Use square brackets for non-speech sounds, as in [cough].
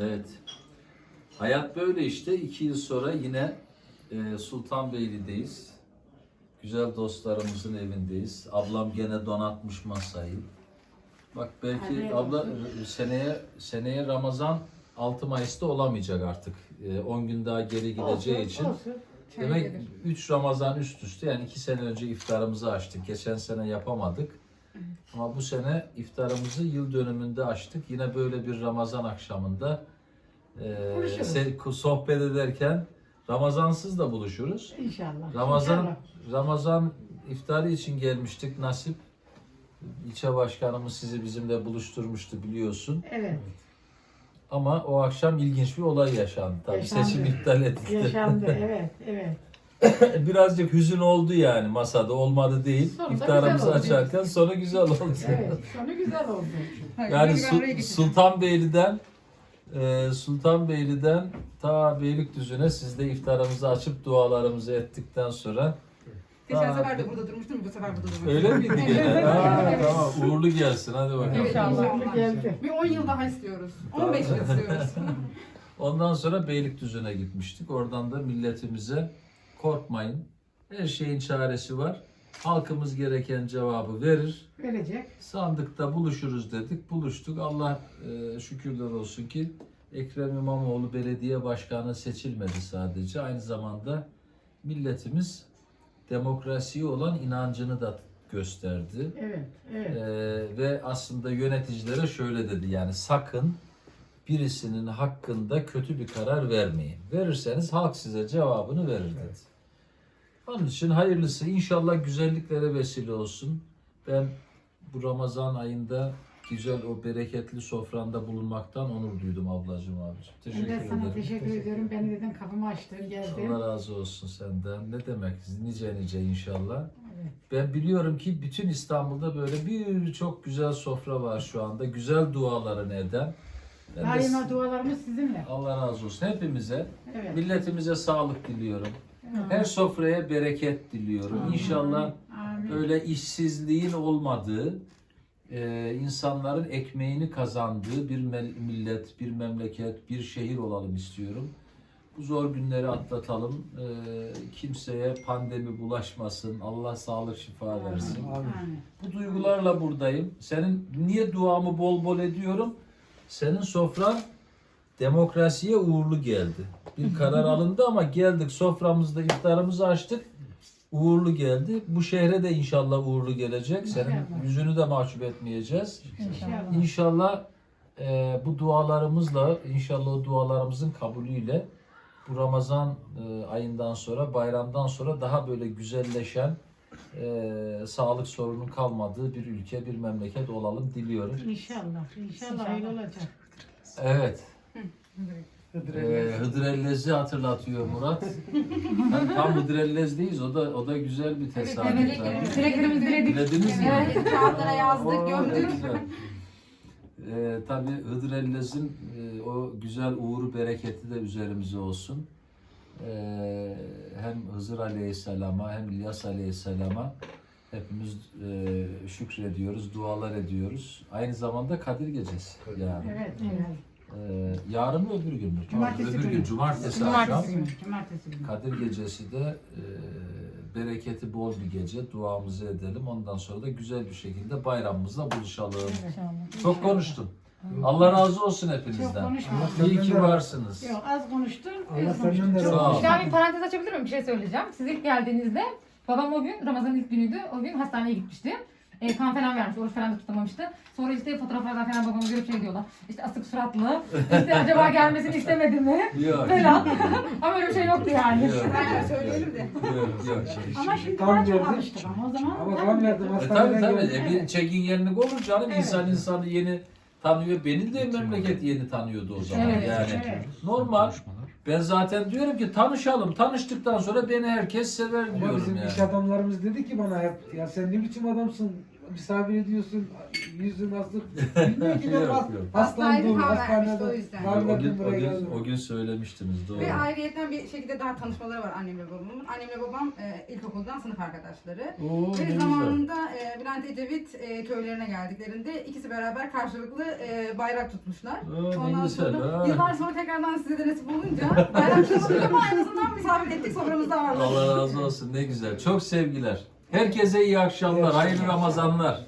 Evet. Hayat böyle işte. İki yıl sonra yine e, Sultanbeyli'deyiz. Güzel dostlarımızın evindeyiz. Ablam gene donatmış masayı. Bak belki Afiyet abla e, seneye seneye Ramazan 6 Mayıs'ta olamayacak artık. E, 10 gün daha geri gideceği için. olsun. Demek 3 Ramazan üst üste yani 2 sene önce iftarımızı açtık. Geçen sene yapamadık. Ama bu sene iftarımızı yıl dönümünde açtık. Yine böyle bir Ramazan akşamında e, sohbet ederken Ramazansız da buluşuruz. İnşallah. Ramazan İnşallah. Ramazan iftarı için gelmiştik nasip. İlçe başkanımız sizi bizimle buluşturmuştu biliyorsun. Evet. Ama o akşam ilginç bir olay yaşandı. Tabii Yaşandı. seçim iptal ettik. Yaşandı. [laughs] evet. Evet. [laughs] Birazcık hüzün oldu yani masada olmadı değil. Sonunda İftarımızı güzel oldu. açarken sonu güzel oldu. Evet. Sonu güzel oldu. [laughs] Yani Su- Sultanbeyli'den e, Sultanbeyli'den ta Beylikdüzü'ne siz de iftarımızı açıp dualarımızı ettikten sonra Geçen Aa, sefer de burada durmuştum, bu sefer burada durmuştum. öyle miydi gene? [laughs] Ha, tamam uğurlu gelsin hadi bakalım. Evet, İnşallah. inşallah. Geldi. Bir 10 yıl daha istiyoruz. 15 yıl istiyoruz. Ondan sonra Beylikdüzü'ne gitmiştik. Oradan da milletimize korkmayın. Her şeyin çaresi var. Halkımız gereken cevabı verir. Verecek. Sandıkta buluşuruz dedik. Buluştuk. Allah e, şükürler olsun ki Ekrem İmamoğlu belediye başkanı seçilmedi sadece. Aynı zamanda milletimiz demokrasiye olan inancını da gösterdi. Evet. Evet. E, ve aslında yöneticilere şöyle dedi yani sakın birisinin hakkında kötü bir karar vermeyin. Verirseniz halk size cevabını verir dedi. Onun için hayırlısı inşallah güzelliklere vesile olsun. Ben bu Ramazan ayında güzel o bereketli sofranda bulunmaktan onur duydum ablacığım abicim. Ben Teşekkür de sana ederim. teşekkür ediyorum. Beni dedim kapımı açtın geldin. Allah razı olsun senden. Ne demek nice nice inşallah. Evet. Ben biliyorum ki bütün İstanbul'da böyle birçok güzel sofra var şu anda. Güzel duaların eden. Ben de Daima dualarımız sizinle. Allah razı olsun hepimize. Evet. Milletimize sağlık diliyorum. Her sofraya bereket diliyorum. Amin. İnşallah Amin. böyle işsizliğin olmadığı, e, insanların ekmeğini kazandığı bir millet, bir memleket, bir şehir olalım istiyorum. Bu zor günleri atlatalım. E, kimseye pandemi bulaşmasın. Allah sağlık şifa versin. Amin. Bu duygularla buradayım. Senin niye duamı bol bol ediyorum? Senin sofran demokrasiye uğurlu geldi. Bir karar alındı ama geldik soframızda iftarımızı açtık. Uğurlu geldi. Bu şehre de inşallah uğurlu gelecek. Senin İnşallah. yüzünü de mahcup etmeyeceğiz. İnşallah. İnşallah e, bu dualarımızla, inşallah o dualarımızın kabulüyle bu Ramazan e, ayından sonra, bayramdan sonra daha böyle güzelleşen, e, sağlık sorunun kalmadığı bir ülke, bir memleket olalım diliyorum. İnşallah. İnşallah öyle olacak. Evet. Ee, Hıdrellez'i hatırlatıyor Murat. [laughs] Yani tam Hıdrellez'deyiz. O da o da güzel bir tesadüf. Evet, tabii. Dileklerimizi diledik. Dilediniz mi? Evet, kağıtlara yazdık, gömdük. Ee, tabii Hıdrellez'in e, o güzel uğuru bereketi de üzerimize olsun. Ee, hem Hızır Aleyhisselam'a hem İlyas Aleyhisselam'a hepimiz e, şükrediyoruz, dualar ediyoruz. Aynı zamanda Kadir Gecesi yani. Evet. Evet. Ee, yarın mı öbür gün mü? Cumartesi öbür gün, günü. cumartesi, akşam. Cumartesi günü. Cumartesi günü. Kadir Gecesi de e, bereketi bol bir gece. Duamızı edelim. Ondan sonra da güzel bir şekilde bayramımızla buluşalım. Evet. Çok konuştun. Allah razı olsun Çok hepinizden. konuşma. İyi ki varsınız. Yok az konuştun. Allah az senden konuştun. de razı olsun. bir parantez açabilir miyim? Bir şey söyleyeceğim. Siz ilk geldiğinizde babam o gün Ramazan'ın ilk günüydü. O gün hastaneye gitmişti. E, kan falan vermiş, oruç falan da tutamamıştı. Sonra işte fotoğraflardan falan babama görüp şey diyorlar. İşte asık suratlı, işte acaba gelmesini istemedi mi? [laughs] Yok. Falan. [laughs] Ama öyle bir şey yoktu yani. Yok. Bence söyleyelim de. Yok, yok. Ama şimdi Tam daha çok geldi. alıştık ama o zaman. Ama kan verdim E tabii hastaneden tabii. geldim. E, bir çekingenlik olur canım. İnsan insanı yeni tanıyor. Beni de memleket yeni tanıyordu o zaman. Evet, yani evet. normal. Ben zaten diyorum ki tanışalım. Tanıştıktan sonra beni herkes sever Ama diyorum bizim yani. iş adamlarımız dedi ki bana hep ya sen ne biçim adamsın misafir ediyorsun, yüzün asık. [laughs] Bilmiyor ki ben Yok, has- yok. Hastaydı, hastanede, kan vermişti, o yüzden. O Rahmetli gün, o buraya gün, geldim. o gün söylemiştiniz doğru. Ve ayrıyeten bir şekilde daha tanışmaları var annemle babamın. Annemle babam e, ilkokuldan sınıf arkadaşları. Oo, ne Ve güzel. zamanında e, Bülent Ecevit e, köylerine geldiklerinde ikisi beraber karşılıklı e, bayrak tutmuşlar. Aa, ne Ondan güzel, sonra ha. yıllar sonra tekrardan size de nasip olunca bayrak tutmadık [laughs] ama en azından misafir ettik soframızda ağırladık. Allah razı olsun ne güzel. Çok sevgiler. Herkese iyi akşamlar, hayırlı Ramazanlar.